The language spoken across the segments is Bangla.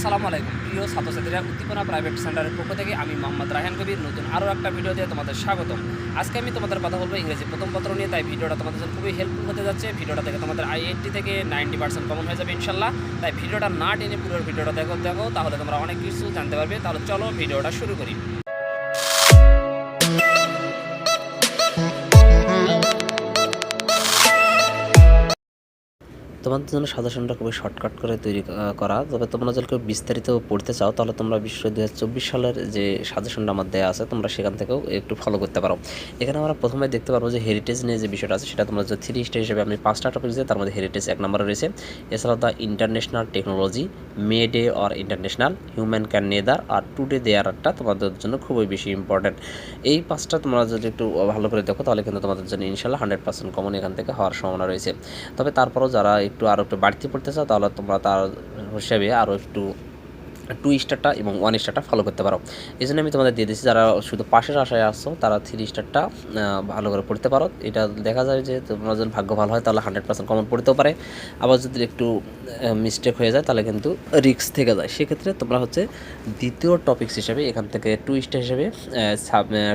আসসালামু আলাইকুম। প্রিয় ছাত্রছাত্রীরা উদ্দীপনা প্রাইভেট সেন্টারের পক্ষ থেকে আমি মোহাম্মদ রাহান কবির নতুন আরও একটা ভিডিও দিয়ে তোমাদের স্বাগতম। আজকে আমি তোমাদের কথা বলব ইংরেজি প্রথম পত্র নিয়ে, তাই ভিডিওটা তোমাদের জন্য খুবই হেল্পফুল হতে যাচ্ছে। ভিডিওটা থেকে তোমাদের আই এইটটি থেকে নাইনটি পার্সেন্ট কমন হয়ে যাবে, ইনশাল্লাহ। তাই ভিডিওটা না টেনে পুরো ভিডিওটা দেখো দেখো, তাহলে তোমরা অনেক কিছু জানতে পারবে। তাহলে চলো ভিডিওটা শুরু করি। তোমাদের জন্য সাজেশনটা খুবই শর্টকাট করে তৈরি করা। তবে তোমরা যদি কেউ বিস্তারিত পড়তে চাও, তাহলে তোমরা বিশ্ব দু হাজার চব্বিশ সালের যে সাজেশনটা আমার দেওয়া আছে, তোমরা সেখান থেকেও একটু ফলো করতে পারো। এখানে আমরা প্রথমে দেখতে পারব যে হেরিটেজ নিয়ে যে বিষয়টা আছে, সেটা তোমরা যে থ্রি স্টার হিসেবে আমি পাঁচটা টপিক দিয়ে তার মধ্যে হেরিটেজ এক নম্বরে রয়েছে। এছাড়াও the international technology May Day or international human can neither are to today দেয়ারটা তোমাদের জন্য খুবই বেশি ইম্পর্ট্যান্ট এই পাঁচটা তোমরা যদি একটু ভালো করে দেখো, তাহলে কিন্তু তোমাদের জন্য ইনশাল্লাহ হান্ড্রেড পার্সেন্ট কমন এখান থেকে হওয়ার সম্ভাবনা রয়েছে। তবে তারপরও যারা একটু আরও একটু বাড়তি পড়তে চাও তাহলে তোমরা তার হিসেবে আরও একটু টু স্টারটা এবং ওয়ান স্টারটা ফলো করতে পারো। এই জন্য আমি তোমাদের দিয়ে দিচ্ছি যারা শুধু পাশের আশায় আসছো তারা থ্রি স্টারটা ভালো করে পড়তে পারো। এটা দেখা যায় যে তোমরা যদি ভাগ্য ভালো হয়, তাহলে হান্ড্রেড পার্সেন্ট কমন পড়তেও পারে। আবার যদি একটু মিস্টেক হয়ে যায়, তাহলে কিন্তু রিস্ক থেকে যায়। সেক্ষেত্রে তোমরা হচ্ছে দ্বিতীয় টপিক্স হিসেবে এখান থেকে টু স্টার হিসেবে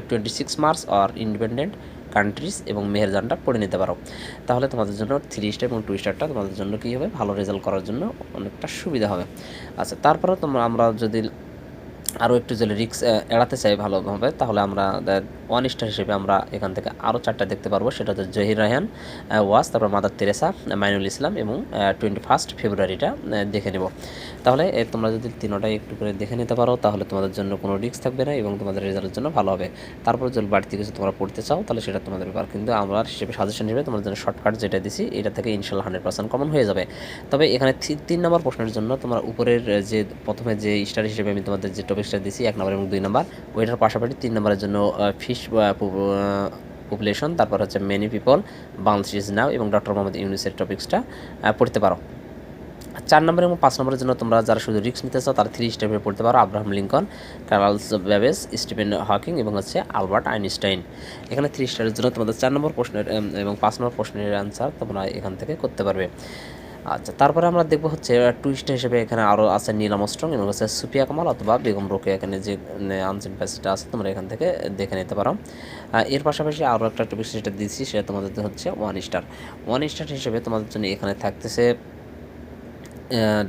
টোয়েন্টি সিক্স মার্কস আর ইন্ডিপেন্ডেন্ট কান্ট্রিজ এবং মেহেরজানটা পড়ে নিতে পারো। তাহলে তোমাদের জন্য থ্রি স্টার এবং টু স্টারটা তোমাদের জন্য কী হবে? ভালো রেজাল্ট করার জন্য অনেকটা সুবিধা হবে। আচ্ছা তারপরে তোমরা, আমরা যদি আরও একটু যদি রিক্স এড়াতে চাই ভালোভাবে, তাহলে আমরা ওয়ান স্টার হিসেবে আমরা এখান থেকে আরও চারটা দেখতে পারব। সেটা হচ্ছে জহির রায়হান ওয়াস তারপর মাদার তেরেসা, মাইনুল ইসলাম এবং টোয়েন্টি ফার্স্ট ফেব্রুয়ারিটা দেখে নেব। তাহলে তোমরা যদি তিনোটাই একটু করে দেখে নিতে পারো, তাহলে তোমাদের জন্য কোনো রিস্ক থাকবে না এবং তোমাদের রেজাল্টের জন্য ভালো হবে। তারপর যদি বাড়তি কিছু তোমরা পড়তে চাও, তাহলে সেটা তোমাদের ব্যাপার। কিন্তু আমরা হিসেবে সাজেশন হিসেবে তোমাদের জন্য শর্টকাট যেটা দিছি, এটা থেকে ইনশাল্লাহ হান্ড্রেড পার্সেন্ট কমন হয়ে যাবে। তবে এখানে তিন নম্বর প্রশ্নের জন্য তোমরা উপরের যে, প্রথমে যে স্টার হিসেবে আমি তোমাদের যে টপিকসটা দিছি, এক নম্বর এবং দুই নম্বর। ওইটার পাশাপাশি তিন নম্বরের জন্য ফিশ পপুলেশন তারপর হচ্ছে many people Bangladesh is now এবং ডক্টর মোহাম্মদ ইউনিসের টপিক্সটা পড়তে পারো। চার নম্বর এবং পাঁচ নম্বরের জন্য তোমরা যারা শুধু রিক্স নিতে চাও তারা থ্রি স্টেপে পড়তে পারো। Abraham Lincoln, Charles Babbage, Stephen Hawking এবং হচ্ছে আলবার্ট আইনস্টাইন। এখানে থ্রি স্টারের জন্য তোমাদের চার নম্বর প্রশ্নের এবং পাঁচ নম্বর প্রশ্নের অ্যান্সার তোমরা এখান থেকে করতে পারবে। আচ্ছা তারপরে আমরা দেখব হচ্ছে টুইস্ট হিসেবে এখানে আরও আছে নীলাম স্ট্রং এবং হচ্ছে সুপিয়া কামাল অথবা বেগম রোকে এখানে যে আনসিন প্যাসেজটা আছে তোমরা এখান থেকে দেখে নিতে পারো। এর পাশাপাশি আরও একটা টপিক সেটা দিচ্ছি সেটা তোমাদের হচ্ছে ওয়ান স্টার ওয়ান স্টার হিসেবে তোমাদের জন্য এখানে থাকতেছে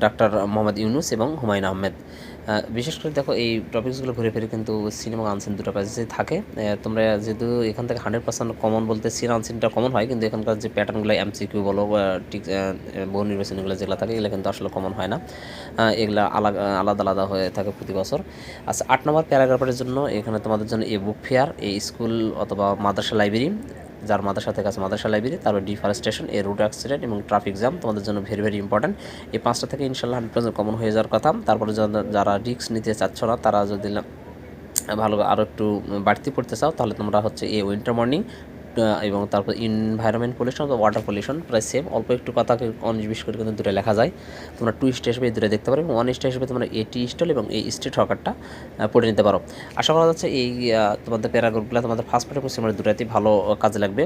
ডাক্তার মোহাম্মদ ইউনুস এবং হুমায়ুন আহমেদ। আহ, বিশেষ করে দেখো এই টপিকসগুলো ঘুরে ফিরে কিন্তু সিনেমা আনসিন দুটো প্যাসেজে থাকে। তোমরা যেহেতু এখান থেকে হান্ড্রেড পার্সেন্ট কমন বলতে সিন আনসিনটা কমন হয়, কিন্তু এখানকার যে প্যাটার্নগুলো এমসিকিউ বলো ঠিক বহু নির্বাচনগুলো যেগুলো থাকে, এগুলো কিন্তু আসলে কমন হয় না। এগুলো আলাদা আলাদা আলাদা হয়ে থাকে প্রতি বছর। আচ্ছা আট নম্বর প্যারাগ্রাফের জন্য এখানে তোমাদের জন্য এ বুক ফেয়ার এই স্কুল অথবা মাদ্রাসা লাইব্রেরি যার মাদ্রাসা থেকে আছে মাদ্রাসা লাইব্রেরি, তারপর ডিফরেস্টেশন, এ রোড অ্যাক্সিডেন্ট এবং ট্রাফিক জ্যাম, তোমাদের জন্য ভেরি ভেরি ইম্পর্ট্যান্ট এই পাঁচটা থেকে ইনশাল্লাহ হান্ড্রেড পার্সেন্ট কমন হয়ে যাওয়ার কথা। তারপরে যারা- রিক্স রিস্ক নিতে চাচ্ছ না, তারা যদি ভালো আরও একটু বাড়তি পড়তে চাও, তাহলে তোমরা হচ্ছে এই উইন্টার মর্নিং এবং তারপর এনভায়রনমেন্ট পলিউশন বা ওয়াটার পলিউশন প্রায় সেম অল্প একটু কথাকে অনিশ বিশ করে কিন্তু দূরে লেখা যায়। তোমরা টু স্টেট হিসেবে দূরে দেখতে পারো এবং ওয়ান স্টেট হিসেবে তোমরা এটি স্টল এবং এই স্টেট হকারটা পড়ে নিতে পারো। আশা করা যাচ্ছে এই তোমাদের প্যারাগ্রাফগুলো তোমাদের ফার্স্ট পার্ট এবং সেমিনার দুটাতেই ভালো কাজে লাগবে।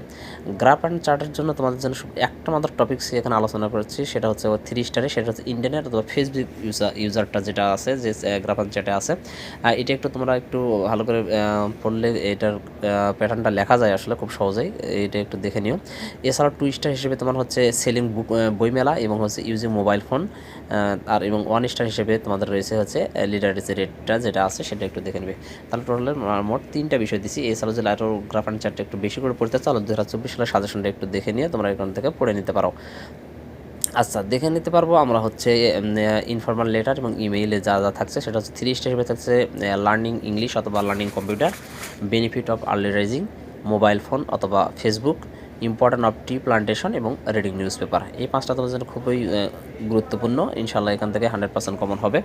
গ্রাফ অ্যান্ড চার্টের জন্য তোমাদের জন্য একটা মাত্র টপিক্স এখানে আলোচনা করেছি, সেটা হচ্ছে থ্রি স্টারে সেটা হচ্ছে ইন্ডিয়ানের অথবা ফেসবুক ইউজার ইউজারটা যেটা আছে, যে গ্রাফ অ্যান্ড চ্যাটে আছে। এটা একটু তোমরা একটু ভালো করে পড়লে এটার প্যাটার্নটা লেখা যায় আসলে খুব সহজেই এটা একটু দেখে নিও। এছাড়াও টু স্টার হিসেবে তোমার হচ্ছে সেলিং বুক বইমেলা এবং হচ্ছে ইউজিং মোবাইল ফোন আর এবং ওয়ান স্টার হিসেবে তোমাদের রয়েছে হচ্ছে লিটারেসি রেটটা যেটা আছে সেটা একটু দেখে নেবে। তাহলে টোটালের মোট তিনটা বিষয় দিচ্ছি এছাড়াও যে লাইটোর গ্রাফ অ্যান্ড চারটা একটু বেশি করে পড়তে চাও দু হাজার চব্বিশ সালের সাজেশনটা একটু দেখে নিয়ে তোমরা এখান থেকে পড়ে নিতে পারো। আচ্ছা দেখে নিতে পারব আমরা হচ্ছে ইনফর্মাল লেটার এবং ইমেইলে যা যা থাকছে, সেটা হচ্ছে থ্রি স্টার হিসেবে থাকছে লার্নিং ইংলিশ অথবা learning computer benefit of early rising mobile phone অথবা Facebook important of tree plantation এবং রিডিং নিউজ পেপার এই পাঁচটা তোমার জন্য খুবই গুরুত্বপূর্ণ। ইনশাল্লাহ এখান থেকে হান্ড্রেড পার্সেন্ট কমন হবে।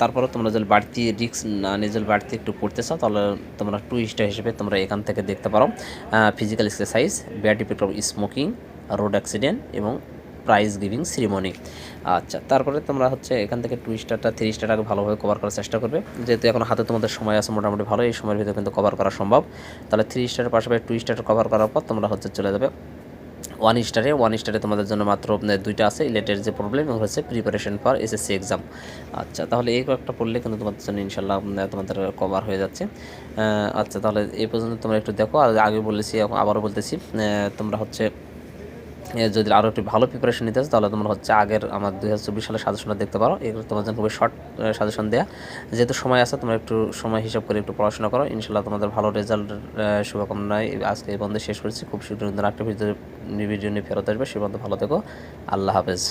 তারপরে তোমরা যদি বাড়তি রিক্স না নিজের বাড়তি একটু পড়তে চাও, তাহলে তোমরা টু স্টার হিসেবে তোমরা এখান থেকে দেখতে পারো। Physical exercise bad effect of smoking road accident এবং প্রাইজ গিভিং সিরিমনি। আচ্ছা তারপরে তোমরা হচ্ছে এখান থেকে টু স্টারটা থ্রি স্টারটাকে ভালোভাবে কভার করার চেষ্টা করবে। যেহেতু এখন হাতে তোমাদের সময় আছে, মোটামুটি ভালো এই সময়ের ভিতরে কিন্তু কভার করা সম্ভব। তাহলে থ্রি স্টারের পাশাপাশি টু স্টার কভার করার পর তোমরা হচ্ছে চলে যাবে ওয়ান স্টারে ওয়ান স্টারে তোমাদের জন্য মাত্র দুইটা আছে ইলেটের যে প্রবলেম হচ্ছে প্রিপারেশন ফর এসএসসি এক্সাম আচ্ছা তাহলে এই কয়েকটা পড়লে কিন্তু তোমাদের জন্য ইনশাল্লাহ তোমাদের কভার হয়ে যাচ্ছে। আচ্ছা তাহলে এই পর্যন্ত তোমরা একটু দেখো, আর আগে বলেছি, আবারও বলতেছি তোমরা হচ্ছে যদি আরও একটু ভালো প্রিপারেশন নিতে চাও, তাহলে তোমরা হচ্ছে আগের আমার দুই হাজার চব্বিশ সালের সাজেশনটা দেখতে পারো। এগুলো তোমার জন্য খুবই শর্ট সাজেশন দেয়া। যেহেতু সময় আছে, তোমরা একটু সময় হিসাব করে একটু পড়াশোনা করো। ইনশাল্লাহ তোমাদের ভালো রেজাল্ট শুভকামনায় আজকে এই বন্ধে শেষ করেছি। খুব নতুন একটা ভিডিও ভিডিও নিয়ে ফেরত আসবে। সে বন্ধু ভালো থেকো। আল্লাহ হাফেজ।